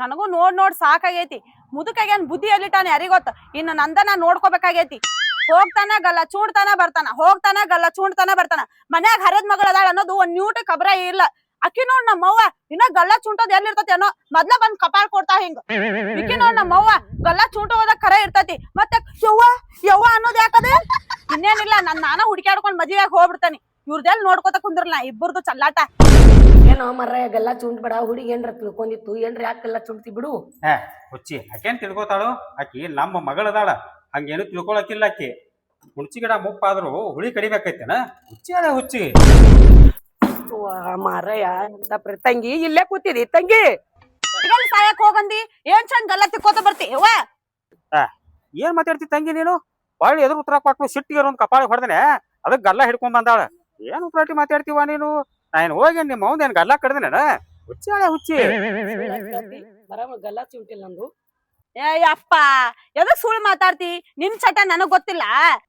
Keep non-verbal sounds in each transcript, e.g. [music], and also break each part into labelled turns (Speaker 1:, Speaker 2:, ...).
Speaker 1: ನನಗೂ ನೋಡ್ ನೋಡ್ ಸಾಕಾಗೈತಿ. ಮುದುಕಾಗ್ಯಾನ್ ಬುದ್ಧಿ ಎಲ್ಲಿಟ್ಟಾನ ಯಾರಿಗ್ ಗೊತ್ತ? ಇನ್ನು ನಂದನ ನೋಡ್ಕೋಬೇಕಾಗೈತಿ. ಹೋಗ್ತಾನ ಗಲ್ಲ ಚೂಡ್ತಾನ ಬರ್ತಾನ. ಹೋಗ್ತಾನ ಗಲ್ಲ ಚೂಡ್ತಾನ ಬರ್ತಾನ. ಮನ್ಯಾಗ ಹರದ್ ಮಗಳ ಅದಾಳ ಅನ್ನೋದು ಒಂದ್ ನ್ಯೂಟ್ ಕಬ್ರ ಇಲ್ಲ. ಅಕ್ಕಿ ನೋಡ್ ನಮ್ಮವ್ವ, ಇನ್ನ ಗಲ್ಲ ಚುಂಟೋದ್ ಎಲ್ಲಿ ಇರ್ತತಿ ಅನ್ನೋ ಮೊದ್ಲ ಬಂದ್ ಕಪಾಳ್ ಕೊಡ್ತಾ ಹಿಂಗ. ಇಕ್ಕಿ ನೋಡ್ ನಮ್ಮವ್ವ, ಗಲ್ಲ ಚುಂಟೋದ ಕರೆ ಇರ್ತತಿ. ಮತ್ತೆ ಯವ್ವ ಯವ್ವ ಅನ್ನೋದ್ ಯಾಕದ? ಇನ್ನೇನಿಲ್ಲ, ನನ್ ನಾನ ಹುಡುಕ್ಯಾಡ್ಕೊಂಡ್ ಮದ್ವೆಯಾಗ ಹೋಗ್ಬಿಡ್ತಾನಿ. ಇವ್ರದೆಲ್ ನೋಡ್ಕೋತ ಕುಂದ್ರಲ್ಲ ಇಬ್ಬರದು ಚಲ್ಲಾಟ.
Speaker 2: ಏನೋ ಮರ್ರ ಗಲ್ಲ ಚುಂಟ್ ಬೇಡ ಹುಡುಗಿ ಏನ್ರ ತಿಳ್ಕೊಂಡಿತ್ತು ಏನ್ರ ಯಾಕೆಲ್ಲ ಚುಂಟ್ತಿ ಬಿಡು.
Speaker 3: ಏ ಹುಚ್ಚಿ ಆಕೇನ್ ತಿಳ್ಕೊತಾಳು? ಆಕಿ ನಮ್ಮ ಮಗಳದಾಳ ಹಂಗೇನು ತಿಳ್ಕೊಳಕಿಲ್ಲ ಆಕಿ. ಹುಣ್ಚಿ ಗಿಡ ಮುಪ್ಪಾದ್ರು ಹುಳಿ ಕಡಿಬೇಕೈತೇನ? ಹುಚ್ಚಿ ಅದ ಹುಚ್ಚಿ.
Speaker 2: ಮಾರಯ್ಯ ಎಂತ ಪ್ರ- ತಂಗಿ ಇಲ್ಲೇ ಕೂತಿದಿ ತಂಗಿ.
Speaker 1: ಈಗಲ್ ಸಾಯಕ್ ಹೋಗಂದಿ? ಏನ್ ಚಂದ್ ಗಲ್ಲ ತಿಕ್ಕೋತ ಬರ್ತಿ? ಯವ್ವ.
Speaker 3: ಏನ್ ಮಾತಾಡ್ತಿ ತಂಗಿ ನೀನು? ಹೊಳ್ಳಿ ಎದುರು ಉತ್ತರ ಕೊಟ್ಟು ಸಿಟ್ಟಿಗೆ ಒಂದು ಕಪಾಳಿ ಹೊಡೆದನೆ ಅದಕ್ಕೆ ಗಲ್ಲ ಹಿಡ್ಕೊಂಡ್ ಬಂದಾಳ. ಏನ್ ಉತ್ರಾಟಿ ಮಾತಾಡ್ತೀವ ನೀನು? ನಾನು ಹೋಗಿ ನಿಮ್ಮ ಅವ್ನ ಏನ್ ಗಲ್ಲ ಕಡ್ದನೇನ? ಹುಚ್ಚಿ ಹಳೆ ಹುಚ್ಚಿ.
Speaker 2: ಗಲ್ಲ ಚುಂಟಿಲ್ಲ ನಂದು.
Speaker 1: ಏ ಅಪ್ಪ ಎದಕ್ ಸುಳ್ಳು ಮಾತಾಡ್ತಿ? ನಿಮ್ ಚಟ ನನಗ್ ಗೊತ್ತಿಲ್ಲ.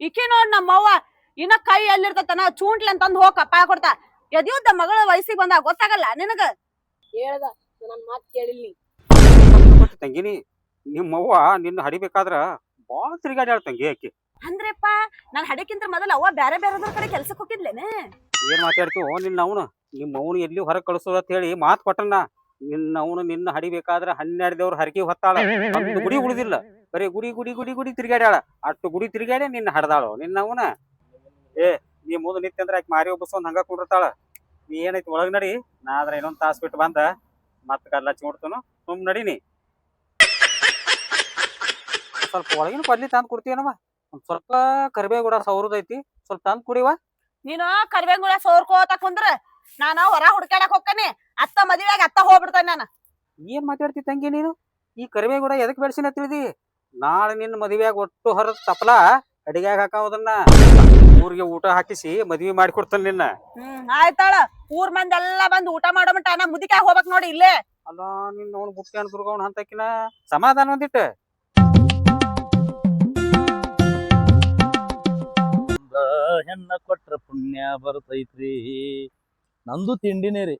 Speaker 1: ಇಕಿ ನೋಡ್ ನಮ್ಮವ್ವ ಇನ್ನ ಕೈ ಎಲ್ಲಿರ್ತತನ? ಚೂಂಟ್ಲಿ ಅಂತಂದ್ ಹೋಗ ಕಪ್ಪ ಕೊಡ್ತಾ ಎದ್ಯುದ್ದ ಮಗಳ ವಯಸ್ಸಿಗೆ ಬಂದಾಗ ಗೊತ್ತಾಗಲ್ಲ ನಿನಗ?
Speaker 2: ಹೇಳ್ದ ನನ್ ಮಾತ್ ಕೇಳಿಲ್ಲ
Speaker 3: ತಂಗಿನಿ ತಂಗಿನಿ ನಿಮ್ಮವ್ವ ನಿನ್ನ ಹಡಿಬೇಕಾದ್ರ ಬಾಳ ತಿರುಗಾಡ್ಯಾಳ ತಂಗಿ ಆಕಿ.
Speaker 1: ಅಂದ್ರಪ್ಪ, ನಾನು ಹಡಕ್ಕಿಂತ ಮೊದಲ ಅವ್ವ ಬ್ಯಾರೆ ಬೇರೆದ್ರ ಕಡೆ ಕೆಲ್ಸಕ್ಕೆ ಹೋಗಿದ್ಲೇನೆ.
Speaker 3: ಏನ್ ಮಾತಾಡ್ತೀವೋ ನಿನ್ನ ಅವನು. ನಿಮ್ಮ ಅವನು ಎಲ್ಲಿ ಹೊರಗೆ ಕಳಿಸೋದು ಅಂತ ಹೇಳಿ ಮಾತು ಕೊಟ್ಟಣ್ಣ ನಿನ್ನ ಅವನು ನಿನ್ನ ಹಡಿಬೇಕಾದ್ರೆ ಹನ್ನೆರಡದವ್ರು ಹರಕೆ ಹೊತ್ತಾಳ. ಗುಡಿ ಉಳಿದಿಲ್ಲ. ಬರೀ ಗುಡಿ ಗುಡಿ ಗುಡಿ ಗುಡಿ ತಿರುಗಾಡ್ಯಾಳ ಅಷ್ಟು ಗುಡಿ ತಿರುಗಾಡೆ ನಿನ್ನ ಹಡ್ದಾಳು. ನಿನ್ನ ಅವನ. ಏ, ನೀ ಮುಂದೆ ನಿತ್ಯ ಅಂದ್ರೆ ಆಕೆ ಮಾರಿ ಒಬ್ಬಸ್ಕೊಂಡ್ ಹಂಗ ಕುಂಡಿರ್ತಾಳ. ನೀ ಏನೈತಿ ಒಳಗ್ ನಡಿ. ನಾ ಆದ್ರೆ ಇನ್ನೊಂದ್ ತಾಸ್ ಬಿಟ್ಟು ಬಂದ. ಮತ್ತ ಕಲ್ಲ ಚಿಮಡ್ತನು ಸುಮ್ ನಡೀನಿ ಸ್ವಲ್ಪ ಒಳಗಿನ ಕೊಡ್ಲಿ ತಂದ್ ಕೊಡ್ತೀನವ ಒಂದ್ ಸ್ವಲ್ಪ ಕರಿಬೇವು ಸೌರದ ಸೌರದೈತಿ ಸ್ವಲ್ಪ ತಂದ್ ಕುಡಿವಾ.
Speaker 1: ನೀನು ಕರಿಬೇಂಗುಳ ಸೋರ್ಕೋತ ಕುಂದ್ರ ನಾನು ಹೊರ ಹುಡ್ಕಾಡಕ್ ಹೋಗ್ತಾನೆ ಅತ್ತ ಮದುವೆಗೆ ಅತ್ತ ಹೋಗ್ಬಿಡ್ತಾನೆ ನಾನು.
Speaker 3: ಏನ್ ಮಾತಾಡ್ತಿ ತಂಗಿ ನೀನು? ಈ ಕರಿಬೇವು ಗಿಡ ಎದಕ್ ಬೆಳ್ಸಿನ ತಿಳಿದಿ? ನಾಳೆ ನಿನ್ನ ಮದುವೆಯಾಗ ಒಟ್ಟು ಹೊರದ ತಪ್ಪಲ ಅಡಿಗ್ಯಾಗ ಹಾಕೋದನ್ನ ಊರಿಗೆ ಊಟ ಹಾಕಿಸಿ ಮದ್ವಿ ಮಾಡಿಕೊಡ್ತಾನೆ ನಿನ್ನ.
Speaker 1: ಹ್ಮ್ ಆಯ್ತಾಳ. ಊರ್ ಮಂದಿ ಎಲ್ಲಾ ಬಂದ್ ಊಟ ಮಾಡೋ ಮಟ ನಾ ಮುದಿಕಾಗ ಹೋಗ್ಬೇಕ್ ನೋಡಿ ಇಲ್ಲೇ.
Speaker 3: ಅಲ್ಲ ನಿನ್ನ ಅವ್ನು ಬುಟ್ಟಿ ದುರ್ಗವನ್ ಹಂತಕಿನ ಸಮಾಧಾನ ಒಂದಿಟ್ಟು.
Speaker 4: ಹೆಣ್ಣ ಕೊಟ್ರ ಪುಣ್ಯ ಬರ್ತೈತ್ರಿ. ನಂದು ತಿಂಡಿನೇ ರೀ.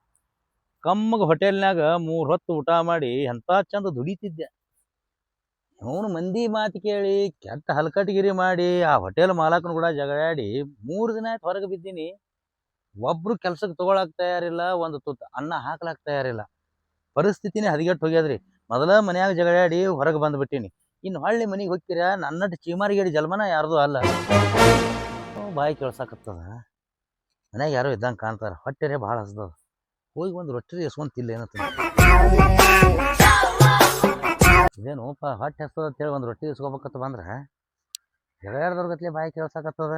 Speaker 4: ಕಮ್ಮಗ ಹೋಟೆಲ್ನಾಗ ಮೂರ್ ಹೊತ್ತು ಊಟ ಮಾಡಿ ಎಂತ ಚಂದ ದುಡಿತಿದ್ದೆ. ಅವನು ಮಂದಿ ಮಾತು ಕೇಳಿ, ಕೆಟ್ಟ ಹಲ್ಕಟ್ಗಿರಿ ಮಾಡಿ, ಆ ಹೋಟೆಲ್ ಮಾಲಕನ ಕೂಡ ಜಗಳಾಡಿ ಮೂರು ದಿನ ಆಯ್ತು ಹೊರಗೆ ಬಿದ್ದೀನಿ. ಒಬ್ರು ಕೆಲ್ಸಕ್ಕೆ ತಗೊಳಕ್ ತಯಾರಿಲ್ಲ, ಒಂದು ತುತ್ತು ಅನ್ನ ಹಾಕ್ಲಾಕ್ ತಯಾರಿಲ್ಲ. ಪರಿಸ್ಥಿತಿನೇ ಹದಗೆಟ್ಟು ಹೋಗ್ಯಾದ್ರಿ. ಮೊದಲ ಮನ್ಯಾಗ ಜಗಳಾಡಿ ಹೊರಗೆ ಬಂದ್ಬಿಟ್ಟಿನಿ. ಇನ್ನು ಹಳ್ಳಿ ಮನೆಗೆ ಹೋಗ್ತೀರ? ನನ್ನಟ್ಟು ಚೀಮಾರಿಗೇಡಿ ಜಲ್ಮನ ಯಾರ್ದು ಅಲ್ಲ. ಬಾಯಿ ಕೇಳ್ಸಾಕತ್ತದ. ಮನ್ಯಾಗ ಯಾರೋ ಇದ್ದಂಗೆ ಕಾಣ್ತಾರ. ಹೊಟ್ಟೆರೆ ಭಾಳ ಹಸ್ದದ. ಹೋಗಿ ಒಂದು ರೊಟ್ಟಿ ಎಸ್ಕೊಂಡ್ ತಿಲ್ಲ ಏನತ್ತ ಇದೇನೋಪ ಹೊಟ್ಟೆ ಹಸ್ತದ ಅಂತೇಳಿ ಒಂದು ರೊಟ್ಟಿ ಇಸ್ಕೋಬೇಕತ್ತ ಬಂದ್ರೆ? ಜಗಳಾಡ್ದವ್ರ ಗತ್ಲೆ ಬಾಯಿ ಕೇಳ್ಸಾಕತ್ತದ.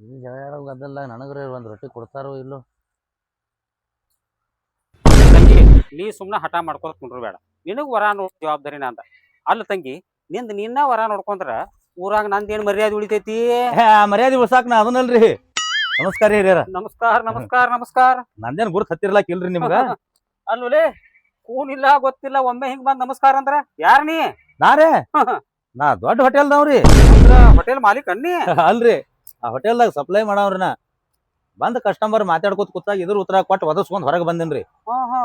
Speaker 4: ಈ ಜಗಳಾಡೋ ಗದ್ದಲ್ಲ ನನಗ್ರೆ ಒಂದು ರೊಟ್ಟಿ ಕೊಡ್ತಾರೋ ಇಲ್ಲೋ.
Speaker 3: ನೀ ಸುಮ್ಮನೆ ಹಠ ಮಾಡ್ಕೊತ ಕುಂಡ್ರು ಬೇಡ ನಿನಗ್ ವರ ನೋಡ್ ಜವಾಬ್ದಾರಿ ಅಂತ ಅಲ್ಲ ತಂಗಿ, ನಿಂದ ನಿನ್ನ ವರ ನೋಡ್ಕೊಂಡ್ರ ಊರಾಗ ನಂದೇನ್ ಮರ್ಯಾದೆ ಉಳಿತೈತಿ?
Speaker 4: ಮರ್ಯಾದೆ ಉಳ್ಸಾಕ್ ನಾ ಅದನ್ನಲ್ರಿ. ನಮಸ್ಕಾರ ಹಿರಿಯರ.
Speaker 3: ನಮಸ್ಕಾರ ನಮಸ್ಕಾರ ನಮಸ್ಕಾರ.
Speaker 4: ನಂದೇನ್ ಗುರುತ್ ಹತ್ತಿರ್ಲಾಕ್ ಇಲ್ರಿ ನಿಮ್ಗ?
Speaker 3: ಕೂನ್ ಇಲ್ಲಾ ಗೊತ್ತಿಲ್ಲ ಒಮ್ಮೆ ಹಿಂಗ್ ಬಂದ್ ನಮಸ್ಕಾರ ಅಂದ್ರ? ಯಾರ ನೀ?
Speaker 4: ನಾರೇ ನಾ ದೊಡ್ಡ ಹೋಟೆಲ್ದವ್ರಿ.
Speaker 3: ಅಂದ್ರ ಹೋಟೆಲ್ ಮಾಲೀಕ ಅನ್ನಿ [laughs]
Speaker 4: ಅಲ್ರಿ. ಆ ಹೋಟೆಲ್ದಾಗ ಸಪ್ಲೈ ಮಾಡವ್ರಿ ನಾ ಬಂದ್ ಕಸ್ಟಮರ್ ಮಾತಾಡ್ಕೋತ ಕೂತಾಗ ಇದ್ರ ಉತ್ತರ ಕೊಟ್ಟು ಒದಸ್ಕೊಂಡ್ ಹೊರಗೆ ಬಂದಿನ್ರಿ.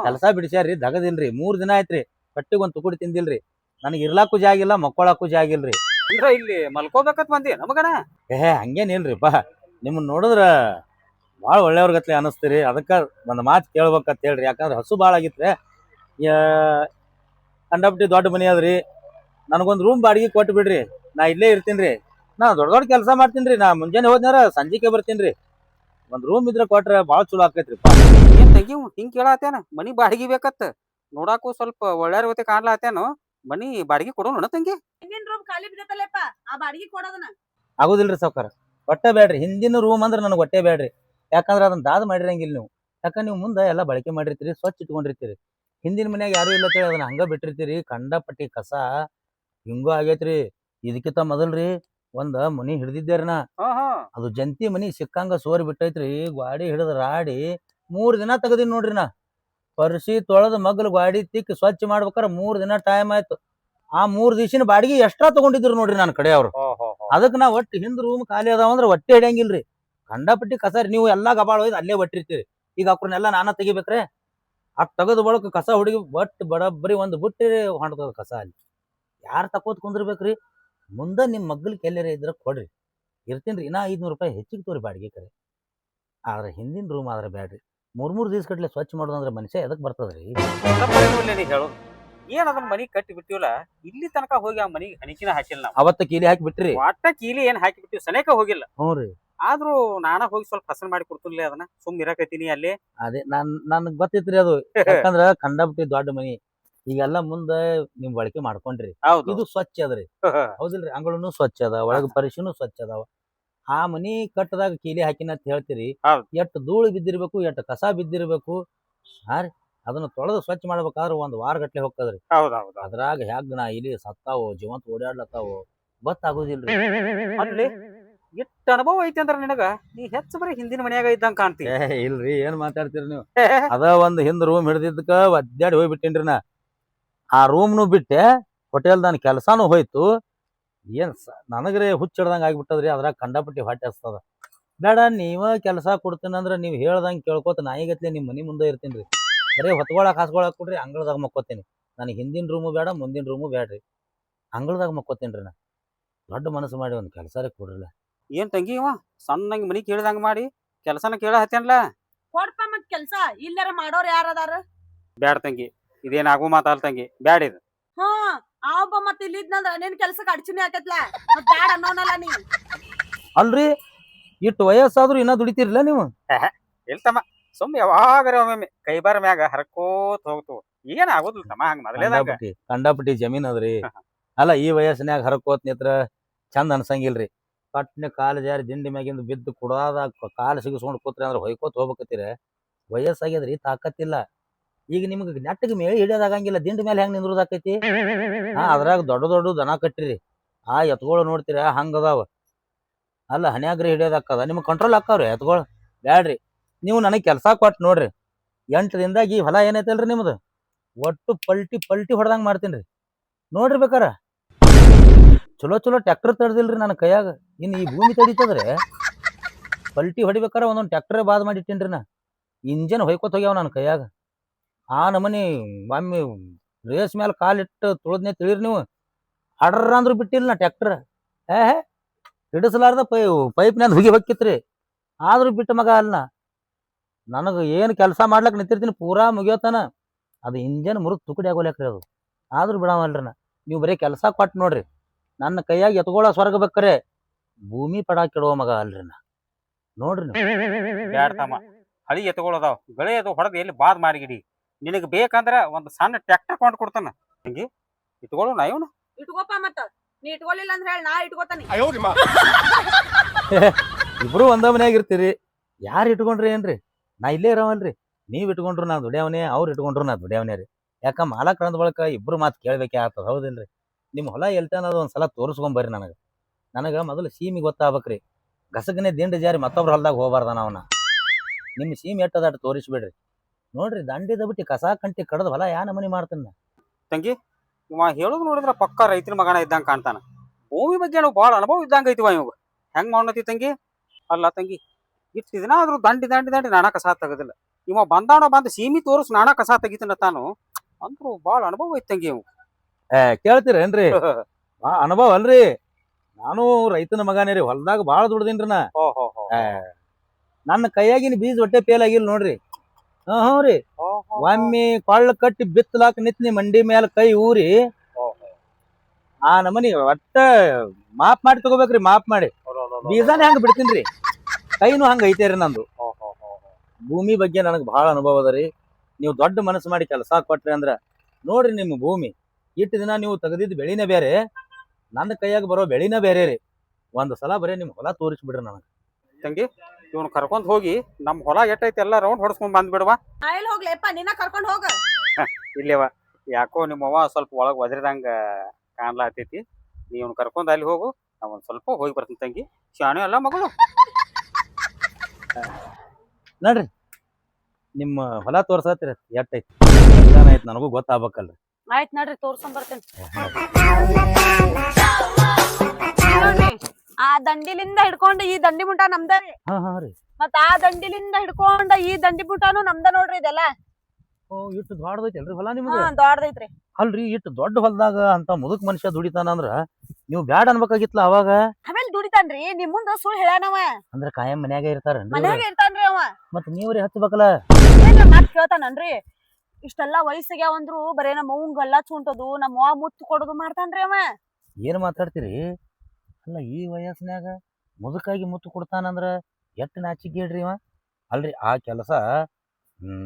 Speaker 4: ಕೆಲಸ ಬಿಡಿಸ್ಯಾರ್ರಿ ದಗದಿಲ್ರಿ ಮೂರ್ ದಿನ ಆಯ್ತ್ರಿ. ಕಟ್ಟಿಗೊಂದ್ ಒಂದ್ ತುಕುಡಿ ತಿಂದಿಲ್ರಿ. ನನಗೆ ಇರ್ಲಾಕು ಜಾಗಿಲ್ಲ ಮಕ್ಕೊಳಕ್ಕೂ ಜಾಗಿಲ್ರಿ.
Speaker 3: ಅಂದ್ರ ಇಲ್ಲಿ ಮಲ್ಕೋಬೇಕತ್ ಬಂದಿ ನಮಗನ?
Speaker 4: ಏ ಹಂಗೇನಿಲ್ರಿಪ್ಪ ನಿಮ್ಮನ್ನ ನೋಡಿದ್ರ ಬಾಳ ಒಳ್ಳೆಯವ್ರ ಗತ್ಲೆ ಅನಿಸ್ತೀರಿ. ಅದಕ್ಕ ಒಂದು ಮಾತು ಕೇಳ್ಬೇಕಂತ ಹೇಳ್ರಿ. ಯಾಕಂದ್ರೆ ಹಸು ಭಾಳ ಆಗಿತ್ರಿ. ಕಂಡಪಟ್ಟಿ ದೊಡ್ಡ ಮನೆ ಅದ್ರಿ. ನನಗೊಂದು ರೂಮ್ ಬಾಡಿಗೆ ಕೊಟ್ಟು ಬಿಡ್ರಿ. ನಾ ಇಲ್ಲೇ ಇರ್ತೀನಿ ರೀ ನಾ ದೊಡ್ಡ ದೊಡ್ಡ ಕೆಲಸ ಮಾಡ್ತೀನಿ ರೀ ನಾ ಮುಂಜಾನೆ ಹೋದ್ನಾರ ಸಂಜಿಕೆ ಬರ್ತೀನಿ ರೀ ಒಂದು ರೂಮ್ ಇದ್ರೆ ಕೊಟ್ರೆ ಭಾಳ ಚಲೋ ಆಕೈತ್ರಿ
Speaker 3: ಏನ್ ತಂಗಿ ಹಿಂಗ್ ಕೇಳತ್ತೇನ ಮನಿ ಬಾಡಿಗೆ ಬೇಕತ್ತ. ನೋಡಾಕು ಸ್ವಲ್ಪ ಒಳ್ಳೆ ರೀತಿ ಕಾಣ್ಲಾತೇನು ಮನಿ ಬಾಡಿಗೆ ಕೊಡೋಣ ತಂಗಿ?
Speaker 1: ಖಾಲಿ ಬಿದ್ದತಲ್ಲಪ್ಪ. ಆ ಬಾಡಿಗೆ ಕೊಡೋದನ್ನ.
Speaker 4: ಆಗೋದಿಲ್ರಿ ಸಾವ್ಕಾರ. ಹೊಟ್ಟೆ ಬೇಡ್ರಿ. ಹಿಂದಿನ ರೂಮ್ ಅಂದ್ರೆ ನನಗೆ ಹೊಟ್ಟೆ ಬೇಡ್ರಿ. ಯಾಕಂದ್ರೆ ಅದನ್ನ ದಾದ ಮಾಡಿರಂಗಿಲ್ಲ ನೀವು. ಯಾಕಂದ್ರೆ ನೀವು ಮುಂದೆ ಎಲ್ಲ ಬಳಕೆ ಮಾಡಿರ್ತೀರಿ ಸ್ವಚ್ಛ ಇಟ್ಕೊಂಡಿರ್ತೀರಿ. ಹಿಂದಿನ ಮನ್ಯಾಗ ಯಾರು ಇಲ್ಲ ಅಂತೇಳಿ ಅದನ್ನ ಹಂಗ ಬಿಟ್ಟಿರ್ತೀರಿ. ಕಂಡಪಟ್ಟಿ ಕಸ ಹಿಂಗೂ ಆಗೈತ್ರಿ. ಇದಕ್ಕಿಂತ ಮೊದಲ್ರಿ ಒಂದ ಮನಿ ಹಿಡ್ದಿದ್ದೇರಿ ನಾ.
Speaker 3: ಹಾ ಹಾ
Speaker 4: ಅದು ಜಂತಿ ಮನಿ ಸಿಕ್ಕಂಗ ಸೋರಿ ಬಿಟ್ಟೈತ್ರಿ. ಗ್ವಾಡಿ ಹಿಡಿದು ರಾಡಿ ಮೂರ್ ದಿನ ತೆಗದಿನ್ ನೋಡ್ರಿ ನಾ. ಪರ್ಸಿ ತೊಳೆದ ಮಗ್ಲು ಗ್ವಾಡಿ ತಿಕ್ಕಿ ಸ್ವಚ್ಛ ಮಾಡ್ಬೇಕಾರ ಮೂರ್ ದಿನ ಟೈಮ್ ಆಯ್ತು. ಆ ಮೂರ್ ದಿವಸಿನ ಬಾಡಿಗೆ ಎಷ್ಟ್ರಾ ತಗೊಂಡಿದ್ರು ನೋಡ್ರಿ ನನ್ನ ಕಡೆ ಅವ್ರು. ಅದಕ್ಕೆ ನಾ ಒಟ್ಟು ಹಿಂದ್ ರೂಮ್ ಖಾಲಿ ಅದಾವ ಅಂದ್ರೆ ಹೊಟ್ಟೆ ಹಿಡಿಯಂಗಿಲ್ರಿ. ಕಂಡಪಟ್ಟಿ ಕಸ ರೀ ನೀವು ಎಲ್ಲಾ ಗಬಾಳ ಒಯ್ದು ಅಲ್ಲೇ ಒಟ್ಟಿರ್ತೀರಿ. ಈಗ ಅಕ್ರನ್ನೆಲ್ಲ ನಾನ ತೆಗಿಬೇಕ್ರೆ ಅದ್ ತೆಗೆದ ಬಳಕ ಕಸ ಹುಡುಗಿ ಬಟ್ ಬಡಬ್ರಿ ಒಂದು ಬುಟ್ಟಿ ಹೊಂಡ್ತದ ಕಸ ಅಲ್ಲಿ. ಯಾರು ತಕೋತ್ ಕುಂದಿರ್ಬೇಕ್ರಿ? ಮುಂದೆ ನಿಮ್ಮ ಮಗ್ಲ ಕೆಲ್ಯರ ಇದ್ರ ಕೊಡ್ರಿ. ಇರ್ತೀನಿ ಇನ್ನ ಐದ್ನೂರು ರೂಪಾಯಿ ಹೆಚ್ಚಿಗೆ ತೋರಿ ಬಾಡಿಗೆ ಕರೆ. ಆದ್ರೆ ಹಿಂದಿನ ರೂಮ್ ಆದ್ರೆ ಬ್ಯಾಡ್ರಿ. ಮೂರ್ ಮೂರ್ ದಿವ್ಸ ಕಟ್ಲೆ ಸ್ವಚ್ಛ ಮಾಡೋದಂದ್ರೆ ಮನುಷ್ಯ ಎದಕ್ ಬರ್ತದ್ರಿ?
Speaker 3: ಹೇಳೋದು ಹೇಳು. ಏನ್ ಅದನ್ನ ಮನಿ ಕಟ್ಟಿ ಬಿಟ್ಟಿವಲ್ಲ ಇಲ್ಲಿ ತನಕ ಹೋಗಿ ಆ ಮನಿಗೆ ಹಣಿಕಿನ ಹಾಕಿಲ್ಲ ನಾವು.
Speaker 4: ಅವತ್ತ ಕೀಲಿ ಹಾಕಿ ಬಿಟ್ರಿ.
Speaker 3: ಒಟ್ಟ ಕೀಲಿ ಏನ್ ಹಾಕಿ ಬಿಟ್ಟಿವಿ ಸನೇಕ ಹೋಗಿಲ್ಲ.
Speaker 4: ಹ್ಞೂ ರೀ
Speaker 3: ಆದ್ರೂ ನಾನ ಹೋಗಿ ಸ್ವಲ್ಪ ಹಸನ್ ಮಾಡಿ ಕೊಡ್ತಿರ್ಲಿ ಅದನ್ನ ಸುಮ್ ಇರಾಕತ್ತೀನಿ ಅಲ್ಲಿ.
Speaker 4: ಅದೇ ನಾನ್ ನನ್ಗ್ ಗೊತ್ತಿತ್ರಿ ಅದು. [laughs] ಯಾಕಂದ್ರ ಕಂಡಬಿಟ್ಟಿ ದೊಡ್ಡ ಮನಿ ಈಗೆಲ್ಲ ಮುಂದೆ ನಿಮ್ ಬಳಕೆ ಮಾಡ್ಕೊಂಡ್ರಿ.
Speaker 3: ಹೌದು.
Speaker 4: ಇದು ಸ್ವಚ್ಛ ಅದ್ರಿ. [laughs] ಹೌದಿಲ್ರಿ ಅಂಗಳನು ಸ್ವಚ್ಛ ಅದ ಒಳಗ [laughs] ಪರಿಶೀನು ಸ್ವಚ್ಛ ಅದಾವ. ಆ ಮನಿ ಕಟ್ಟದಾಗ ಕೀಲಿ ಹಾಕಿನ ಅಂತ ಹೇಳ್ತೀರಿ.
Speaker 3: ಹೌದ್.
Speaker 4: ಎಷ್ಟ್ ಧೂಳು ಬಿದ್ದಿರ್ಬೇಕು ಎಷ್ಟ್ ಕಸ ಬಿದ್ದಿರ್ಬೇಕು. ಹಾ ರೀ ಅದನ್ನ ತೊಳೆದು ಸ್ವಚ್ಛ ಮಾಡ್ಬೇಕಾದ್ರೆ ಒಂದ್ ವಾರ ಗಟ್ಲೆ ಹೋಗ್ತದ್ರಿ.
Speaker 3: ಅದ್ರಾಗ
Speaker 4: ಅದ್ರಾಗ ನಾ ಇಲಿ ಸತ್ತಾವು ಜೀವಂತ ಓಡಾಡ್ಲತ್ತಾವು ಗೊತ್ತಾಗೋದಿಲ್ರಿ.
Speaker 3: ಅಲ್ಲಿ ಎಷ್ಟು ಅನುಭವ ಐತಿ ಅಂದ್ರ ನಿನಗ? ನೀ ಹೆಚ್ಚು ಬರೀ ಹಿಂದಿನ ಮನ್ಯಾಗ ಇದ್ದಂಗ ಕಾಣ್ತಿ.
Speaker 4: ಏ ಇಲ್ರಿ ಏನ್ ಮಾತಾಡ್ತೀರಿ ನೀವು? ಅದ ಒಂದ್ ಹಿಂದ್ ರೂಮ್ ಹಿಡ್ದಿದ್ದಕ್ಕ ಒದ್ದಾಡಿ ಹೋಗ್ಬಿಟ್ಟೇನ್ರಿ ನಾ. ಆ ರೂಮ್ನು ಬಿಟ್ಟೆ ಹೋಟೆಲ್ ನನ್ ಕೆಲ್ಸಾನು ಹೋಯ್ತು. ಏನ್ ಸ- ನನಗ್ರೆ ಹುಚ್ಚಿಡ್ದಂಗ ಆಗ್ಬಿಟ್ಟದ್ರಿ ಅದ್ರಾಗ ಕಂಡಪಟ್ಟಿ ಹೊಟ್ಟೆ ಹಸ್ತದ. ಬೇಡ ನೀವ ಕೆಲಸ ಕೊಡ್ತೀನಂದ್ರ ನೀವ್ ಹೇಳ್ದಂಗ ಕೇಳ್ಕೊತ ನಾಯಿಗತ್ಲೆ ನಿಮ್ ಮನಿ ಮುಂದೆ ಇರ್ತೀನ್ರಿ. ಬರೀ ಹೊತ್ಕೊಳಕ್ ಹಾಸ್ಕೊಳಕ್ ಕೊಡ್ರಿ ಅಂಗಳದಾಗ ಮಕ್ಕೋತೀನಿ. ನನಗೆ ಹಿಂದಿನ ರೂಮು ಬೇಡ ಮುಂದಿನ ರೂಮು ಬೇಡ್ರಿ ಅಂಗಳದಾಗ ಮಕ್ಕೋತೀನ್ರಿ ನಾ. ದೊಡ್ಡ ಮನಸ್ಸು ಮಾಡಿ ಒಂದ್ ಕೆಲಸರೇ ಕೊಡ್ರಲ್ಲ.
Speaker 3: ಏನ್ ತಂಗಿ ಇವ? ಸಣ್ಣಂಗ್ ಮನಿ ಕೇಳ್ದಂಗ ಮಾಡಿ ಕೆಲಸನ ಕೇಳ ಹತ್ತೇನ್ಲ
Speaker 1: ಕೊಡ್ಪ ಮತ್ ಕೆಲ್ಸ ಇಲ್ಲರ ಮಾಡೋರ್ ಯಾರದಾರ?
Speaker 3: ಬ್ಯಾಡ ತಂಗಿ ಇದೇನ್ ಆಗೋ ಮಾತಲ್ಲ ತಂಗಿ ಬ್ಯಾಡ ಇದು.
Speaker 1: ಹಾ ಆ ಒಬ್ಬ ಮತ್ ಇಲ್ಲಿ ಇದ್ನಂದ್ರ ನಿನ್ ಕೆಲ್ಸಕ್ಕೆ ಅಡ್ಚಿನಿ ಆಕತ್ಲ? ಮತ್ ಬ್ಯಾಡ ಅನ್ನೋನಲ್ಲ ನೀ.
Speaker 4: ಅಲ್ರಿ ಇಟ್ಟು ವಯಸ್ಸಾದ್ರೂ ಇನ್ನ ದುಡಿತೀರ್ಲ ನೀವು?
Speaker 3: ಇಲ್ತಮ್ಮ. ಸುಮ್ ಯಾವಾಗರ ಒಮ್ಮೆ ಕೈ ಬಾರ ಮ್ಯಾಗ ಹರ್ಕೋತ್ ಹೋಗ್ತು. ಏನ್ ಆಗೋದಿಲ್ಲ ತಮ್ಮ ಹಂಗ ಮೊದಲೇದಂಗ.
Speaker 4: ಕಂಡಾಪಟ್ಟಿ ಕಂಡಾಪಟ್ಟಿ ಜಮೀನ್ ಅದ್ರಿ. ಅಲ್ಲ ಈ ವಯಸ್ಸಿನ್ಯಾಗ ಹರ್ಕೋತ್ ನಿತ್ರ ಚಂದ ಅನ್ಸಂಗಿಲ್ರಿ. ಪಟ್ನೆ ಕಾಲು ಜಾರಿ ದಿಂಡಿ ಮ್ಯಾಗಿಂದ ಬಿದ್ದು ಕುಡಾದ ಕಾಲು ಸಿಗಿಸ್ಕೊಂಡು ಕೂತ್ರಿ ಅಂದ್ರೆ ಹೊಯ್ಕೋತ್ ಹೋಗ್ಬೇಕತ್ತೀರ. ವಯಸ್ಸಾಗ್ಯದ್ರಿ ತಾಕತ್ತಿಲ್ಲ. ಈಗ ನಿಮ್ಗೆ ನೆಟ್ಟಗೆ ಮೇಳಿ ಹಿಡಿಯೋದಾಗಂಗಿಲ್ಲ ದಿಂಡಿ ಮೇಲೆ ಹೆಂಗ್ ನಿಂದ್ರದಾಕೈತಿ? ಹಾ ಅದ್ರಾಗ ದೊಡ್ಡ ದೊಡ್ಡ ದನ ಕಟ್ಟಿರಿ. ಆ ಎತ್ಗಳು ನೋಡ್ತೀರ ಹಂಗದಾವ ಅಲ್ಲ ಹನ್ಯಾಗ್ರಿ ಹಿಡಿಯೋದಾಕದ ನಿಮ್ಗೆ ಕಂಟ್ರೋಲ್ ಹಾಕಾವ್ರಿ ಎತ್ಗಳು. ಬ್ಯಾಡ್ರಿ. ನೀವು ನನಗೆ ಕೆಲಸ ಕೊಟ್ಟು ನೋಡ್ರಿ. ಎಂಟು ದಿನದಾಗ ಈ ಹೊಲ ಏನೈತಲ್ರಿ ನಿಮ್ದು? ಒಟ್ಟು ಪಲ್ಟಿ ಪಲ್ಟಿ ಹೊಡೆದಂಗೆ ಮಾಡ್ತೀನಿ ರೀ ನೋಡ್ರಿ ಬೇಕಾರ. ಚಲೋ ಚಲೋ ಟ್ಯಾಕ್ಟರ್ ತಡ್ದಿಲ್ರಿ ನನ್ನ ಕೈಯಾಗ. ಇನ್ನು ಈ ಭೂಮಿ ತಡೀತದ್ರೆ ಪಲ್ಟಿ ಹೊಡಿಬೇಕಾರ ಒಂದೊಂದು ಟ್ಯಾಕ್ಟ್ರೇ ಬಾದ್ ಮಾಡಿಟ್ಟೇನ್ರಿ ನಾ. ಇಂಜನ್ ಹೊಯ್ಕೋತ ಹೋಗ್ಯಾವ ನನ್ನ ಕೈಯಾಗ. ಆ ನಮನಿ ಒಮ್ಮೆ ರೇಸ್ ಮೇಲೆ ಕಾಲಿಟ್ಟು ತುಳಿದ್ನೆ ತಿಳಿರಿ ನೀವು. ಅಡ್ರ ಅಂದ್ರೂ ಬಿಟ್ಟಿಲ್ಲ ನಾ ಟ್ಯಾಕ್ಟ್ರ್. ಏ ಹೇ, ಹಿಡಿಸಲಾರ್ದ ಪೈ ಪೈಪ್ನ್ಯಾಗ ಹುಗಿ ಹೊಕ್ಕಿತ್ರಿ. ಆದ್ರೂ ಬಿಟ್ಟ ಮಗ ಅಲ್ಲ ನನಗೆ ಏನು ಕೆಲಸ ಮಾಡ್ಲಕ್ ನಿಂತಿರ್ತೀನಿ ಪೂರಾ ಮುಗಿಯೋತನ. ಅದು ಇಂಜನ್ ಮುರಿದು ತುಕಡಿ ಆಗೋಲ್ಯಾಕ್ರಿ ಅದು. ಆದ್ರೂ ಬಿಡವಲ್ರಿ ನಾ. ನೀವು ಬರೀ ಕೆಲಸ ಕೊಟ್ಟು ನೋಡ್ರಿ. ನನ್ನ ಕೈಯಾಗಿ ಎತ್ಕೊಳ್ಳೋ ಸ್ವರ್ಗ ಬೇಕ್ರೆ ಭೂಮಿ ಪಡ ಕೆಡುವ ಮಗ ಅಲ್ರಿ ನಾ. ನೋಡ್ರಿ ನೀವು.
Speaker 3: ಬ್ಯಾಡ ತಮ್ಮ. ಹಳಿ ಎತ್ಕೊಳ್ಳೋದಾವ್ ಗಳಿ ಅದು ಹೊಡೆದು ಎಲ್ಲಿ ಬಾದ್ ಮಾರಿಗಿಡಿ. ನಿನಗೆ ಬೇಕಂದ್ರ ಒಂದ್ ಸಣ್ಣ ಟ್ರ್ಯಾಕ್ಟರ್ ಕೊಂಡ್ ಕೊಡ್ತಾನ. ಹಂಗೆ? ಇಟ್ಕೊಳ್ಳು ನಾ ಇವನು.
Speaker 1: ಇಟ್ಕೋಪ ಮತ್ತ. ನೀ ಇಟ್ಕೊಳಿಲ್ಲ ಅಂದ್ರೆ ಹೇಳಿ ನಾ ಇಟ್ಕೋತಾನಿ. [laughs]
Speaker 4: ಇಬ್ರು ಒಂದ ಮನ್ಯಾಗ ಇರ್ತೀರಿ. ಯಾರು ಇಟ್ಕೊಂಡ್ರಿ ಏನ್ರಿ? ನಾ ಇಲ್ಲೇ ಇರೋವಲ್ರಿ ನೀವ್ ಇಟ್ಕೊಂಡ್ರು ನಾ ದುಡಿಯವನೇ, ಅವ್ರು ಇಟ್ಕೊಂಡ್ರು ನಾ ದುಡಿಯವನೇ ರೀ. ಯಾಕ ಮಾಲಕ್ ಅಂದ ಬಳಕ ಇಬ್ರು ಮಾತು ಕೇಳ್ಬೇಕೆ ಆಗ್ತದ, ಹೌದೇನ್ರಿ? ನಿಮ್ಮ ಹೊಲ ಎಲ್ತ ಅನ್ನೋದು ಒಂದ್ಸಲ ತೋರಿಸ್ಕೊಂಬರ್ರಿ ನನಗೆ. ನನಗೆ ಮೊದಲು ಸೀಮಿಗೆ ಗೊತ್ತಾಗ್ಬೇಕ್ರಿ. ಗಸಗನೆ ದಿಂಡು ಜಾರಿ ಮತ್ತೊಬ್ರು ಹೊಲ್ದಾಗ ಹೋಗ್ಬಾರ್ದ ನಾವನ್ನ ನಿಮ್ಮ ಸೀಮಿ ಎಟ್ಟದಾಟ ತೋರಿಸ್ಬಿಡ್ರಿ. ನೋಡ್ರಿ ದಂಡಿದ ಬಿಟ್ಟು ಕಸ ಕಂಟಿ ಕಡದ ಹೊಲ ಯಾ ನಮನಿ ಮಾಡ್ತೀನಿ
Speaker 3: ತಂಗಿ, ಇವ ಹೇಳೋದು ನೋಡಿದ್ರೆ ಪಕ್ಕ ರೈತನ ಮಗನ ಇದ್ದಂಗ ಕಾಣ್ತಾನ. ಭೂಮಿ ಬಗ್ಗೆ ನಾವು ಭಾಳ ಅನುಭವ ಇದ್ದಂಗ ಐತಿವ ಇವಾಗ. ಹೆಂಗ್ ಮಾಡ್ತಿ ತಂಗಿ? ಅಲ್ಲ ತಂಗಿ ಇಷ್ಟು ದಿನ ಆದ್ರೂ ದಂಡಿ ದಂಡಿ ದಂಡಿ ನಾನಾ ಕಸ ತೆಗದಿಲ್ಲ. ಇವ ಬಂದಾಣ ಬಂದ್ ಸೀಮಿ ತೋರಿಸ್ ನಾನಾ ಕಸ ತೆಗಿತಾನ ತಾನು. ಅಂದ್ರು ಬಾಳ ಅನುಭವ ಐತಿ ಇವು.
Speaker 4: ಏ ಕೇಳ್ತೀರೇನ್ರಿ? ಅನುಭವ ಅಲ್ರಿ. ನಾನು ರೈತನ ಮಗನೇ ರೀ ಹೊಲ್ದಾಗ ಭಾಳ ದುಡ್ದಿನ್ರಿ ನಾ
Speaker 3: ಹೋ ಹೋ ಹೋ.
Speaker 4: ನನ್ನ ಕೈಯಾಗಿನ ಬೀಜ ಹೊಟ್ಟೆ ಫೇಲ್ ಆಗಿಲ್ಲ ನೋಡ್ರಿ. ಹಾ ಹ್ಞೂ ರೀ ಒಮ್ಮೆ ಕೊಳ್ಳ ಕಟ್ಟಿ ಬಿತ್ತಲಾಕ ನಿತ್ನಿ ಮಂಡಿ ಮೇಲೆ ಕೈ ಊರಿ ಆ ನಮನಿ ಒಟ್ಟ ಮಾಪ್ ಮಾಡಿ ತಗೋಬೇಕ್ರಿ ಮಾಪ್ ಮಾಡಿ. ಬೀಜಾನೇ ಹೆಂಗ್ ಬಿಡ್ತೀನ್ರಿ? ಕೈನು ಹಂಗ ಐತೆ ರೀ ನಂದು. ಭೂಮಿ ಬಗ್ಗೆ ನನಗೆ ಬಹಳ ಅನುಭವ ಅದ ರೀ. ನೀವು ದೊಡ್ಡ ಮನಸ್ಸು ಮಾಡಿ ಕೆಲಸ ಕೊಟ್ರಿ ಅಂದ್ರ ನೋಡ್ರಿ ನಿಮ್ಮ ಭೂಮಿ. ಇಟ್ಟು ದಿನ ನೀವು ತೆಗೆದಿದ್ದು ಬೆಳಿನೇ ಬೇರೆ ನನ್ನ ಕೈಯಾಗ ಬರೋ ಬೆಳಿನೇ ಬೇರೆ ರೀ. ಒಂದು ಸಲ ಬರೀ ನಿಮ್ಮ ಹೊಲ ತೋರಿಸ್ಬಿಡ್ರಿ ನನಗೆ.
Speaker 3: ತಂಗಿ ಇವನು ಕರ್ಕೊಂಡ್ ಹೋಗಿ ನಮ್ ಹೊಲ ಎಟ್ಟೈತೆ ಎಲ್ಲ ರೌಂಡ್ ಹೊಡ್ಸ್ಕೊಂಡ್
Speaker 1: ಬಂದ್ ಬಿಡುವ ಹೋಗ್ಲೇಪ್ಪ ನಿನ್ನ ಕರ್ಕೊಂಡ್ ಹೋಗ.
Speaker 3: ಇಲ್ಲೇವ. ಯಾಕೋ ನಿಮ್ಮವ್ವ ಸ್ವಲ್ಪ ಒಳಗ್ ಒದರಿದಂಗ ಕಾಣ್ಲಾತೈತಿ. ನೀವ್ ಕರ್ಕೊಂಡ್ ಅಲ್ಲಿ ಹೋಗು ನಾ ಒಂದ್ ಸ್ವಲ್ಪ ಹೋಗಿ ಬರ್ತೀನಿ ತಂಗಿ. ಶಾಣೆ ಅಲ್ಲ ಮಗಳು.
Speaker 4: ನೋಡ್ರಿ. ನಿಮ್ಮ ಹೊಲ ತೋರ್ಸತ್ತೀರ ಎಟ್ಟೈತಿ ಐತಿ? ನನಗೂ ಗೊತ್ತಾಗ್ಬೇಕಲ್ರಿ.
Speaker 1: ಆಯ್ತ್ ನಡ್ರಿ ತೋರ್ಸೊಂಡ್ ಬರ್ತೇನೆ. ಆ ದಂಡಿಲಿಂದ ಹಿಡ್ಕೊಂಡು ಈ ದಂಡಿ ಮುಟ ನಮ್ದ ರೀ.
Speaker 4: ಹಾ ಹಾ ರೀ.
Speaker 1: ಮತ್ತ ಆ ದಂಡಿಲಿಂದ ಹಿಡ್ಕೊಂಡ ಈ ದಂಡಿ ಮುಟಾನು ನಮ್ದ ನೋಡ್ರಿ ಇದೆಲ್ಲ.
Speaker 4: ಓ ಇಟ್ಟು ದೊಡ್ಡದೈತಲ್ರಿ ಹೊಲ
Speaker 1: ಹಾ
Speaker 4: ನಿಮ್ಗೆ
Speaker 1: ದೊಡ್ಡದೈತ್ರಿ.
Speaker 4: ಅಲ್ರಿ ಇಟ್ಟು ದೊಡ್ಡ ಹೊಲದಾಗ ಅಂತ ಮುದುಕ್ ಮನುಷ್ಯ ದುಡಿತಾನ ಅಂದ್ರ ನೀವು ಬ್ಯಾಡ ಅನ್ಬೇಕಾಗಿತ್ತಲ್ಲ ಅವಾಗ?
Speaker 1: ಆಮೇಲೆ ದುಡಿತಾನ್ರಿ ನಿಮ್ ಮುಂದ ಸುಳ್ಳು ಹೇಳಾನವ.
Speaker 4: ಅಂದ್ರೆ ಕಾಯಂ ಮನ್ಯಾಗ ಇರ್ತಾರ
Speaker 1: ಮನ್ಯಾಗ ಇರ್ತಾನ್ರಿ ಅವ.
Speaker 4: ಮತ್ ನೀವ್ರಿ ಹಚ್ಚಬೇಕಲ್ಲ
Speaker 1: ಏನ್ರಿ ಮಾತ್ ಕೇಳ್ತಾನನ್ರಿ? ಇಷ್ಟೆಲ್ಲ ವಯಸ್ಸಿಗ್ಯಾವಂದ್ರು ಬರೇ ನಮ್ಮ ಅವ್ನ್ ಗಲ್ಲ ಚುಂಟದು ನಮ್ಮ ಅವ ಮುತ್ತು ಕೊಡೋದು ಮಾಡ್ತಾನ್ರಿ ಅವ.
Speaker 4: ಏನ್ ಮಾತಾಡ್ತೀರಿ? ಅಲ್ಲ ಈ ವಯಸ್ಸಿನಾಗ ಮುದುಕಾಗಿ ಮುತ್ತು ಕೊಡ್ತಾನಂದ್ರ ಎಷ್ಟ್ ನಾಚಿಕೇಡ್ರಿ ಅವ ಅಲ್ರಿ ಆ ಕೆಲಸ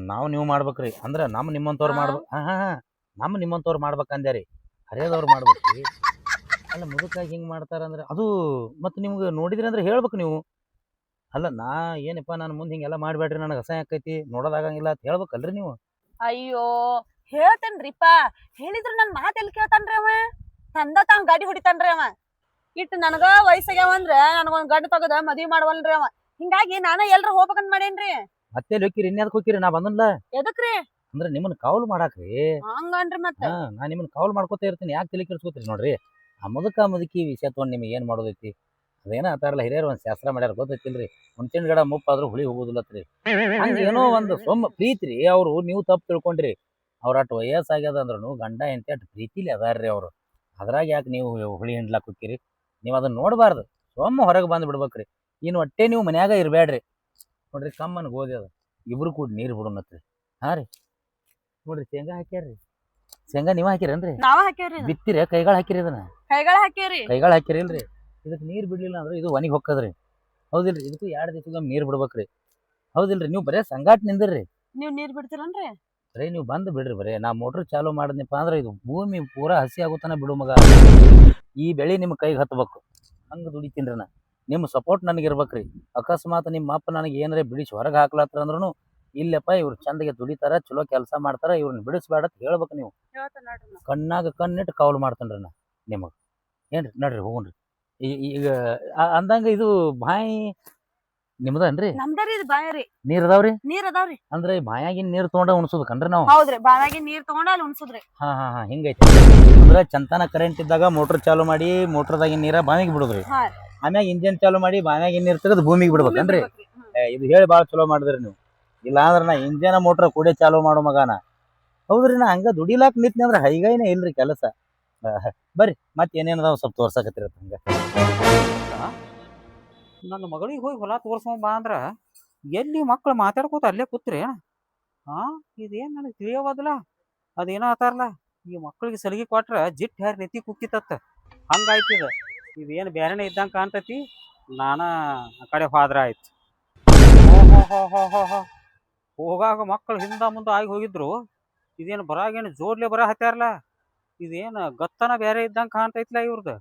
Speaker 4: ನಾವು ನೀವು ಮಾಡ್ಬೇಕ್ರಿ. ಅಂದ್ರ ನಮ್ಮ ನಿಮ್ಮಂತವ್ರು. ಮಾಡ್ಬೇಕು ಹಾ ಹಾ ಹಾ. ನಮ್ಮ ನಿಮ್ಮಂತವ್ರು ಮಾಡ್ಬೇಕಂದ್ಯಾರಿ. ಹರಿಯದವ್ರು ಮಾಡ್ಬೇಕ್ರಿ. ಅಲ್ಲ ಮುದುಕಾಗಿ ಹಿಂಗ್ ಮಾಡ್ತಾರಂದ್ರ ಅದು ಮತ್ತು ನಿಮ್ಗೆ ನೋಡಿದ್ರಿ ಅಂದ್ರೆ ಹೇಳ್ಬೇಕು ನೀವು. ಅಲ್ಲ ನಾ ಏನಪ್ಪ ನಾನು ಮುಂದೆ ಹಿಂಗೆಲ್ಲ ಮಾಡಬೇಡ್ರಿ ನನಗೆ ಅಸಹ್ಯ ಆಕೈತಿ ನೋಡೋದಾಗಂಗಿಲ್ಲ ಅಂತ ಹೇಳ್ಬೇಕಲ್ರಿ ನೀವು.
Speaker 1: ಅಯ್ಯೋ ಹೇಳ್ತೇನ್ರಿಪ್ಪ ಹೇಳಿದ್ರ ನನ್ನ ಮಾತ್ ಎಲ್ಲಿ ಕೇಳ್ತಾನ್ರಿ ಅವ? ತಂದ ತಾನ್ ಗಾಡಿ ಹೊಡಿತಾನ್ರಿ ಅವ. ಇಟ್ಟು ನನಗ ವಯಸ್ಸಾಗ್ಯಾವಂದ್ರ ನನಗೊಂದ್ ಗಂಡ ತಗದ ಮದ್ವಿ ಮಾಡವಲ್ರಿ ಅವ. ಹಿಂಗಾಗಿ ನಾನ ಎಲ್ರು ಹೋಗ್ಬೇಕಂತ ಮಾಡೇನ್ರಿ?
Speaker 4: ಮತ್ತೆ ಹೋಗಿರಿ ಇನ್ಯಾದಕ್ಕೆ ಹೋಗಿರಿ ನಾ ಬಂದನ್ಲ?
Speaker 1: ಎದಕ್ರಿ?
Speaker 4: ಅಂದ್ರೆ ನಿಮ್ಮನ್ನ ಕಾವಲು ಮಾಡಾಕ್ರಿ?
Speaker 1: ಹಂಗನ್ರಿ ಮತ್ತ.
Speaker 4: ನಾ ನಿಮ್ಮನ್ನ ಕಾವಲ್ ಮಾಡ್ಕೋತಾ ಇರ್ತೀನಿ ಯಾಕೆ ತಲೆ ಕೆಡ್ಸ್ಕೊತೀರಿ ನೋಡ್ರಿ? ಆ ಮುದುಕ ಮುದುಕಿ ವಿಷಯ ತೊಗೊಂಡು ನಿಮಗೆ ಏನು ಮಾಡೋದೈತಿ? ಅದೇನೋ ಆತಾರಲ್ಲ ಹಿರಿಯರು ಒಂದು ಶಾಸ್ತ್ರ ಮಾಡ್ಯಾರ ಗೊತ್ತೈತಿಲ್ರಿ? ಹುಣ್ಸಿನ ಗಿಡ ಮುಪ್ಪಾದ್ರೂ ಹುಳಿ ಹೋಗುದಿಲ್ಲತ್ರಿ. ಹಂಗೆ ಏನೋ ಒಂದು ಸೊಮ್ಮ ಪ್ರೀತಿ ರೀ ಅವರು ನೀವು ತಪ್ಪು ತಿಳ್ಕೊಂಡ್ರಿ. ಅವ್ರ ಅಟ್ ವಯಸ್ಸಾಗ್ಯದ ಅಂದ್ರೂ ಗಂಡ ಎಂತ ಅಟ್ ಪ್ರೀತಿಲಿ ಅದಾರ್ರಿ ಅವರು. ಅದ್ರಾಗ ಯಾಕೆ ನೀವು ಹುಳಿ ಹಿಂಡ್ಲಾಕ್ ಹೋಗ್ತೀರಿ ನೀವು ಅದನ್ನ ನೋಡಬಾರ್ದು. ಸೊಮ್ಮ ಹೊರಗೆ ಬಂದು ಬಿಡ್ಬೇಕ್ರಿ. ಇನ್ನು ಒಟ್ಟೆ ನೀವು ಮನ್ಯಾಗ ಇರಬೇಡ್ರಿ ನೋಡ್ರಿ ಕಮ್ಮನ್ ಗೋಧಿ ಅದು. ಇಬ್ರು ಕೂಡ ನೀರು ಬಿಡೋಣತ್ರಿ ಹಾಂ ರೀ ನೋಡ್ರಿ ಶೇಂಗಾ ಹಾಕ್ಯಾರ್ರಿ. ಶೇಂಗಾ ನೀವ ಹಾಕಿರೇನ್ರಿ?
Speaker 1: ನಾವ ಹಾಕಿರಿ ಬಿತ್ತಿರ
Speaker 4: ಬಿತ್ತಿರಿ ಕೈಗಳು ಹಾಕಿರಿ ಅದನ್ನ
Speaker 1: ಕೈಗಳ ಹಾಕಿರಿ
Speaker 4: ಕೈಗಳ ಹಾಕಿರಿ ಇಲ್ರಿ ಇದಕ್ಕೆ ನೀರ್ ಬಿಡ್ಲಿಲ್ಲ ಅಂದ್ರೆ ಇದು ಒಣಗಿ ಹೊಕ್ಕದ್ರಿ. ಹೌದಿಲ್ರಿ ಇದಕ್ಕೂ ಎರಡ್ ದಿವಸಕ್ಕೊಮ್ಮೆ ನೀರ್ ಬಿಡ್ಬೇಕ್ರಿ. ಹೌದಿಲ್ರಿ ನೀವು ಬರೇ ಸಂಗಾಟ ನಿಂದಿರ್ರಿ.
Speaker 1: ನೀವ್ ನೀರ್ ಬಿಡ್ತೀರನ್ರಿ?
Speaker 4: ಬರೇ ನೀವು ಬಂದು ಬಿಡ್ರಿ ಬರೇ. ನಾ ಮೋಟ್ರ್ ಚಾಲು ಮಾಡಿದ್ನಪ್ಪ ಅಂದ್ರೆ ಇದು ಭೂಮಿ ಪೂರಾ ಹಸಿ ಆಗುತ್ತಾನ ಬಿಡು ಮಗ. ಈ ಬೆಳೆ ನಿಮ್ಮ ಕೈಗೆ ಹತ್ಬೇಕು. ಹಂಗ ದುಡಿತೀನ್ರಿ ನಾ. ನಿಮ್ಮ ಸಪೋರ್ಟ್ ನನಗೆ ಇರ್ಬೇಕ್ರಿ. ಅಕಸ್ಮಾತ್ ನಿಮ್ಮ ಅಪ್ಪ ನನಗೆ ಏನಾರ ಬಿಡಿಸಿ ಹೊರಗೆ ಹಾಕ್ಲಾತ್ರ ಅಂದ್ರೂ ಇಲ್ಲಪ್ಪ ಇವ್ರು ಚಂದಗೆ ದುಡಿತಾರ ಚಲೋ ಕೆಲಸ ಮಾಡ್ತಾರ ಇವ್ರನ್ನ ಬಿಡಿಸ್ಬೇಡ ಅಂತ ಹೇಳ್ಬೇಕು ನೀವು. ಕಣ್ಣಾಗ ಕಣ್ಣಿಟ್ಟು ಕಾವಲು ಮಾಡ್ತೇನ್ರಿ ನಾ ನಿಮಗೆ. ಏನ್ರಿ ನಡ್ರಿ ಹೋಗ್ರಿ ಈಗ ಅಂದಂಗ ಇದು ಬಾಯಿ ನಿಮ್ದನ್ರಿ?
Speaker 1: ನಮ್ದರಿ ಇದು ಬಾಯರಿ
Speaker 4: ನೀರ್ ಅದಾವ್ರಿ?
Speaker 1: ನೀರ್ ಅದಾವ್ರಿ
Speaker 4: ಅಂದ್ರೆ ಬಾಯಾಗಿನ ನೀರ್ ತಗೊಂಡ ಉಣ್ಸೋದಕ್ಕನ್ರಿ ನಾವು?
Speaker 1: ಹೌದ್ರಿ ಬಾವ್ಯಾಗಿ ನೀರ್ ತಗೊಂಡ ಅಲ್ಲಿ ಉಣಸುದ್ರಿ
Speaker 4: ಹಾ ಹಾ ಹಾ ಹಿಂಗೈತಿ. ಅಂದ್ರೆ ಚಂತನ ಕರೆಂಟ್ ಇದ್ದಾಗ ಮೋಟರ್ ಚಾಲು ಮಾಡಿ ಮೋಟರ್ದಾಗಿನ ನೀರ ಬಾವಿಗೆ ಬಿಡುದ್ರಿ. ಆಮ್ಯಾಗ ಇಂಜಿನ್ ಚಾಲು ಮಾಡಿ ಬಾವಿಯಾಗಿನ ನೀರ್ ತೆಗೆದು ಭೂಮಿಗೆ ಬಿಡ್ಬೇಕನ್ರಿ. ಇದು ಹೇಳಿ ಬಾಳ ಚಲೋ ಮಾಡಿದ್ರಿ ನೀವು. ಇಲ್ಲ ಅಂದ್ರೆ ನಾ ಇಂಜನ ಮೋಟ್ರ್ ಕೂಡೆ ಚಾಲು ಮಾಡೋ ಮಗಾನ. ಹೌದ್ರಿ, ನಾ ಹಂಗ ದುಡಿಲಾಕ್ ನಿಂತ್ನಿ ಅಂದ್ರೆ ಹೈಗೈನೇ ಇಲ್ರಿ ಕೆಲಸ. [laughs] ಬರ್ರಿ, ಮತ್ತೆ ಏನೇನದಾವ ಸ್ವಲ್ಪ ತೋರ್ಸಕತ್ತಿರತ್ತ ಹಂಗ.
Speaker 3: ನನ್ನ ಮಗಳಿಗೆ ಹೋಗಿ ಹೊಲ ತೋರ್ಸ್ಕೊಂಡ್ ಬಾ ಅಂದ್ರ ಎಲ್ಲಿ ಮಕ್ಳು ಮಾತಾಡ್ಕೋತ ಅಲ್ಲೇ ಕೂತ್ರಿ? ಹಾ? ಇದೇನ್ ನನಗೆ ತಿಳಿಯೋವದಲ್ಲ? ಅದೇನೋ ಆತಾರಲ್ಲ ಈ ಮಕ್ಳಿಗೆ ಸಲಿಗೆ ಕೊಟ್ರ ಜಿಟ್ ಹ್ಯಾರ ನೆತ್ತಿ ಕುಕ್ಕಿತತ್ತ. ಹಂಗಾಯ್ತು ಇದು. ಇದೇನು ಬೇರೆನೇ ಇದ್ದಂಗೆ ಕಾಣ್ತೈತಿ? ನಾನ ಆ ಕಡೆ ಫಾದ್ರ ಆಯ್ತು. ಹೋಗಾಗ ಮಕ್ಕಳು ಹಿಂದ ಮುಂದೆ ಆಗಿ ಹೋಗಿದ್ರು. ಇದೇನು ಬರಾಗೇನು ಜೋರ್ಲೆ ಬರ ಹತ್ಯಾರಲ್ಲ? ಇದೇನು ಗತ್ತನ ಬೇರೆ ಇದ್ದಂಗ ಕಾಣ್ತೈತ್ಲ ಇವ್ರದ್ದು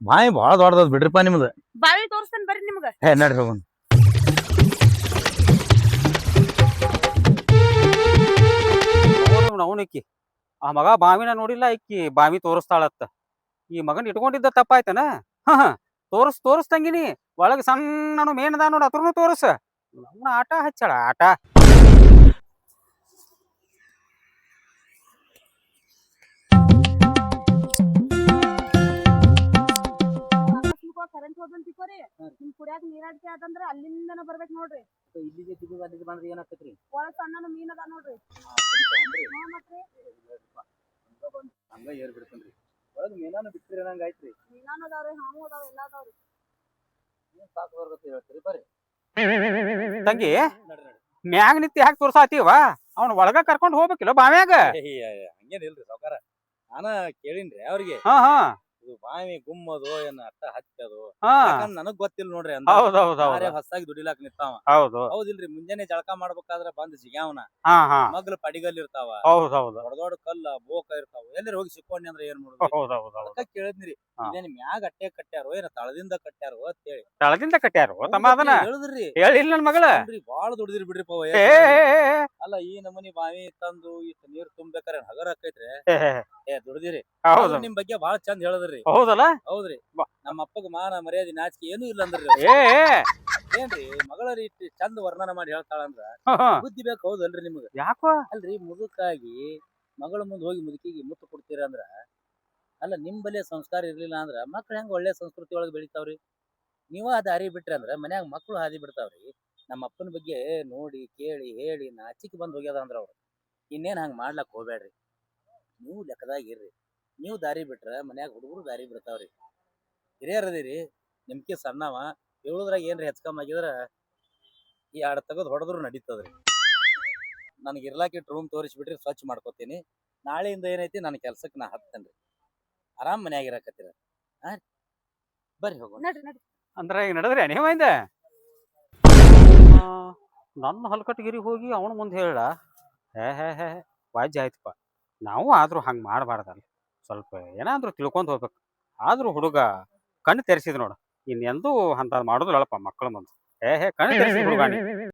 Speaker 4: ಬಾಯಿ ಭಾಳ ದೊಡ್ಡದ ಬಿಡ್ರಿಪ್ಪ ನಿಮ್ದು.
Speaker 1: ಬಾವಿ ತೋರಿಸ್ತೇನೆ ಬರ್ರಿ ನಿಮ್ಗ.
Speaker 4: ಹೇ ನಡ್ರಿ ಹೋಗೋಣ.
Speaker 3: ಅವನಿಕ್ಕಿ ಆ ಮಗ ಬಾವಿನ ನೋಡಿಲ್ಲ ಇಕ್ಕಿ ಬಾವಿ ತೋರಿಸ್ತಾಳತ್ತ. ಈ ಮಗನ್ ಇಟ್ಕೊಂಡಿದ್ದ ತಪ್ಪಾಯ್ತನ? ಹ ಹಾ. ತೋರಿಸ್ ತೋರಿಸ್ತಂಗಿನಿ ಒಳಗೆ ಸಣ್ಣನು ಮೇನದ ನೋಡ ಅತ್ರನು ತೋರಿಸ. ಅವನ ಆಟ ಹಚ್ಚಾಳ ಆಟ.
Speaker 1: ಕರೆಂಟ್ ಹೋದಂತ ತಿಕೋರಿ ನಿಮ್ ಕುಡಿಯಾಕ ನೀರಾಡಿಕೆ ಆದಂದ್ರ ಅಲ್ಲಿಂದನ ಬರ್ಬೇಕ್ ನೋಡ್ರಿ.
Speaker 4: ಇಲ್ಲಿಗೆ ಸಿಗುದು ಅಲ್ಲಿಗೆ ಬಂದ್ರೆ ಏನಾಗ್ತೈತ್ರಿ?
Speaker 1: ಒಳಗ್ ಸಣ್ಣನ ಮೀನ್ ಅದ ನೋಡ್ರಿ. ಹಾ ಮತ್ರಿ
Speaker 4: ಹಂಗ ಏರ್ ಬಿಡ್ತೇನ್ರಿ. ಒಳಗೆ ಮೀನಾನು ಬಿಟ್ಟಿರಿ ನಂಗೆ ಆಯ್ತ್ರಿ.
Speaker 1: ಮೀನಾನು ಅದಾವ್ರಿ ಹಾವು ಅದಾವ ಎಲ್ಲಾ ಅದಾವ್ರಿ.
Speaker 4: ಏನ್ ಸಾಕು ಹೇಳ್ತೀರಿ ಬರ್ರಿ.
Speaker 3: ತಂಗಿ ಮ್ಯಾಗ ನಿತ್ಯ ಯಾಕೆ ತೋರ್ಸಾತೀವ? ಅವ್ನ ಒಳಗ ಕರ್ಕೊಂಡ್ ಹೋಗ್ಬೇಕಿಲ್ಲ ಬಾವ್ಯಾಗ
Speaker 4: ಹಂಗೇನಿಲ್ರಿ ಸಾವುಕಾರ. ನಾನ ಕೇಳಿನ್ರಿ ಅವ್ರಿಗೆ.
Speaker 3: ಹಾ ಹಾ.
Speaker 4: ಇದು ಬಾವಿ ಗುಮ್ಮದು ಏನ್ ಅಟ್ಟ ಹಚ್ಚದು?
Speaker 3: ಹಾ.
Speaker 4: ನನಗ್ ಗೊತ್ತಿಲ್ಲ ನೋಡ್ರಿ ಅಂತ
Speaker 3: ಹೌದ್ ಹೌದ್ ಹೌದ್.
Speaker 4: ಯಾರೇ ಹೊಸಾಗಿ ದುಡಿಲಾಕ್ ನಿಂತಾವ.
Speaker 3: ಹೌದು.
Speaker 4: ಹೌದಿಲ್ರಿ ಮುಂಜಾನೆ ಜಳಕ ಮಾಡ್ಬೇಕಾದ್ರ ಬಂದ್ ಜಿಗ್ಯಾವನ.
Speaker 3: ಹಾ ಹಾ.
Speaker 4: ಮಗ್ಲ ಪಡಿಗಲ್ ಇರ್ತಾವ.
Speaker 3: ಹೌದ್ ಹೌದ್.
Speaker 4: ದೊಡ್ಡ ದೊಡ್ಡ ಕಲ್ಲ ಬೋಕ ಇರ್ತಾವ. ಎಲ್ಲರ ಹೋಗಿ ಸಿಕ್ಕೊಂಡಿ ಅಂದ್ರ ಏನ್ ಮಾಡುದು?
Speaker 3: ಹೌದ್ ಹೌದ್ ಹೌದ್.
Speaker 4: ಅದಕ್ಕ ಕೇಳಿದ್ನಿರಿ.
Speaker 3: ಹಾ.
Speaker 4: ಇದೇನ್ ಮ್ಯಾಗ ಅಟ್ಟೆ ಕಟ್ಟ್ಯಾರೋ ಏನ ತಳದಿಂದ ಕಟ್ಟ್ಯಾರೋ ಅಂತ ಹೇಳಿ.
Speaker 3: ತಳದಿಂದ ಕಟ್ಟ್ಯಾರೋ? ತಮ್ಮ ಅದನ್ನ
Speaker 4: ಹೇಳಿದ್ರಿ.
Speaker 3: ಹೇಳಿಲ್ಲ ನನ್ ಮಗಳ?
Speaker 4: ಬಾಳ ಬಿಡ್ರಿ
Speaker 3: ಏ. ಏ, ಏ, ಏ,
Speaker 4: ಅಲ್ಲ ಈ ನಮೂನಿ ಬಾವಿ ತಂದು ಇಷ್ಟ ನೀರ್ ತುಂಬೇಕಾರೆ ಹಗರ ಆಕೈತ್ರಿ
Speaker 3: ಏ, ಏ,
Speaker 4: ಏ. ದುಡಿದಿರಿ.
Speaker 3: ಹೌದು.
Speaker 4: ನಿಮ್ ಬಗ್ಗೆ ಬಾಳ ಚಂದ ಹೇಳಿದ್ರಿ.
Speaker 3: ಹೌದಲ್ಲ?
Speaker 4: ಹೌದ್ರಿ.
Speaker 3: ಬಾ.
Speaker 4: ನಮ್ಮ ಅಪ್ಪಗ ಮಾನ ಮರ್ಯಾದೆ ನಾಚಿಕೆ ಏನು ಇಲ್ಲ ಅಂದ್ರಿ
Speaker 3: ಏ ಏ,
Speaker 4: ಏನ್ರಿ ಮಗಳ ರೀತಿ ಚಂದ ವರ್ಣನ ಮಾಡಿ ಹೇಳ್ತಾಳಂದ್ರ?
Speaker 3: ಹ, ಹ.
Speaker 4: ಬುದ್ಧಿ ಬೇಕು ಹೌದಲ್ರಿ ನಿಮಗ?
Speaker 3: ಯಾಕೋ?
Speaker 4: ಅಲ್ರಿ ಮುದುಕಾಗಿ ಮಗಳ ಮುಂದೆ ಹೋಗಿ ಮುದುಕಿಗೆ ಮುತ್ತು ಕೊಡ್ತೀರ ಅಂದ್ರ ಅಲ್ಲ ನಿಮ್ ಬಲೆ ಸಂಸ್ಕಾರ ಇರ್ಲಿಲ್ಲ ಅಂದ್ರ ಮಕ್ಳು ಹೆಂಗ ಒಳ್ಳೆ ಸಂಸ್ಕೃತಿ ಒಳಗೆ ಬೆಳಿತಾವ್ರಿ? ನೀವ ಆ ದಾರಿ ಬಿಟ್ರಿ ಅಂದ್ರ ಮನ್ಯಾಗ ಮಕ್ಳು ಹಾದಿ ಬಿಡ್ತಾವ್ರಿ. ನಮ್ಮ ಅಪ್ಪನ ಬಗ್ಗೆ ನೋಡಿ ಕೇಳಿ ಹೇಳಿ ನಾಚಿಕೆ ಬಂದ್ ಹೋಗ್ಯದ ಅಂದ್ರ ಅವ್ರು. ಇನ್ನೇನ್ ಹಂಗ್ ಮಾಡ್ಲಕ್ ಹೋಗ್ಬೇಡ್ರಿ ನೀವು ಲೆಕ್ಕದಾಗ ಇರ್ರಿ. ನೀವು ದಾರಿ ಬಿಟ್ರೆ ಮನ್ಯಾಗ ಹುಡುಗರು ದಾರಿ ಬಿಡ್ತಾವ್ರಿ. ಹಿರಿಯರದಿರಿ ನಿಮ್ಗೆ ಸಣ್ಣವ ಹೇಳುದ್ರಾಗ ಏನ್ರಿ ಹೆಚ್ಕಮ್ಮಾಗಿದ್ರ ಈ ಆಡ ತೆಗೆದು ಹೊಡೆದ್ರು ನಡೀತದ್ರಿ. ನನಗೆ ಇರ್ಲಾಕಿಟ್ಟು ರೂಮ್ ತೋರಿಸ್ಬಿಟ್ರಿ ಸ್ವಚ್ಛ ಮಾಡ್ಕೋತೀನಿ. ನಾಳೆಯಿಂದ ಏನೈತಿ ನನ್ನ ಕೆಲ್ಸಕ್ಕೆ ನಾ ಹತ್ತೇನ್ರಿ. ಆರಾಮ್ ಮನ್ಯಾಗ ಇರಾಕತ್ತೀರ. ಹಾ ಬರ್ರಿ ಹೋಗೋಣ.
Speaker 1: ನಡ್ರಿ ನಡ್ರಿ.
Speaker 3: ಅಂದ್ರೆ ಈಗ ನಡೆದ್ರಿ ನೀವು ಇಂದ? ನನ್ನ ಹಲ್ಕಟ್ಟಗಿರಿ ಹೋಗಿ ಅವನ ಮುಂದೆ ಹೇಳ. ಹೇ ಹೇ ಹೇ ವಾಜ್ಯ ಆಯ್ತಪ್ಪ. ನಾವು ಆದ್ರೂ ಹಂಗೆ ಮಾಡಬಾರ್ದಲ್ಲ. ಸ್ವಲ್ಪ ಏನಾದರೂ ತಿಳ್ಕೊಂಡ್ ಹೋಗ್ಬೇಕು. ಆದ್ರೂ ಹುಡುಗ ಕಣ್ಣು ತೆರೆಸಿದ್ ನೋಡು. ಇನ್ನೆಂದೂ ಅಂತ ಮಾಡೋದಿಲ್ಲಪ್ಪ ಮಕ್ಕಳು ಮುಂದೆ. ಏ ಹೇ ಕಣ್ಣು ತೆರೆಸಿದ ಹುಡುಗ ನೀ.